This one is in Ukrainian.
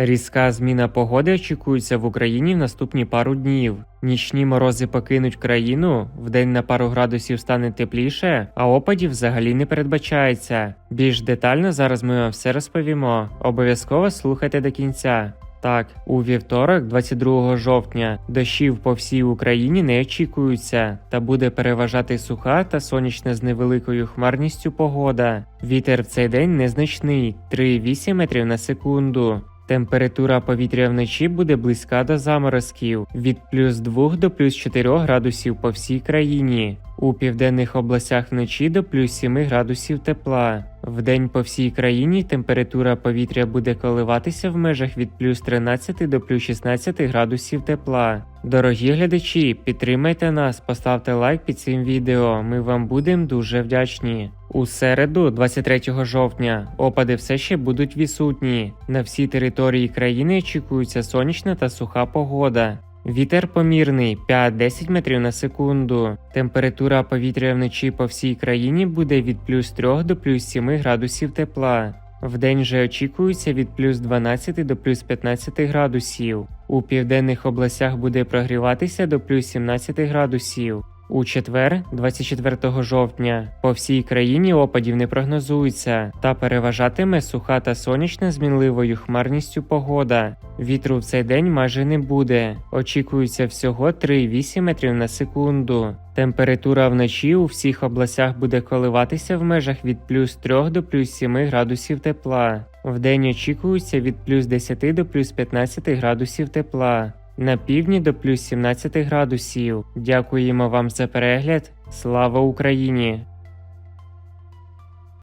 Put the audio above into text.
Різка зміна погоди очікується в Україні в наступні пару днів. Нічні морози покинуть країну, вдень на пару градусів стане тепліше, а опадів взагалі не передбачається. Більш детально зараз ми вам все розповімо. Обов'язково слухайте до кінця. Так, у вівторок, 22 жовтня, дощів по всій Україні не очікуються, та буде переважати суха та сонячна з невеликою хмарністю погода. Вітер в цей день незначний 3,8 метрів на секунду. Температура повітря вночі буде близька до заморозків від плюс 2 до плюс 4 градусів по всій країні. У південних областях вночі до плюс 7 градусів тепла. Вдень по всій країні температура повітря буде коливатися в межах від плюс 13 до плюс 16 градусів тепла. Дорогі глядачі, підтримайте нас, поставте лайк під цим відео. Ми вам будемо дуже вдячні. У середу, 23 жовтня, опади все ще будуть відсутні. На всій території країни очікується сонячна та суха погода. Вітер помірний 5-10 метрів на секунду. Температура повітря вночі по всій країні буде від плюс 3 до плюс 7 градусів тепла. Вдень же очікується від плюс 12 до плюс 15 градусів. У південних областях буде прогріватися до плюс 17 градусів. У четвер, 24 жовтня, по всій країні опадів не прогнозується та переважатиме суха та сонячна з мінливою хмарністю погода. Вітру в цей день майже не буде. Очікується всього 3,8 метрів на секунду. Температура вночі у всіх областях буде коливатися в межах від плюс 3 до плюс 7 градусів тепла. Вдень очікується від плюс 10 до плюс 15 градусів тепла. На півдні до плюс 17 градусів. Дякуємо вам за перегляд. Слава Україні!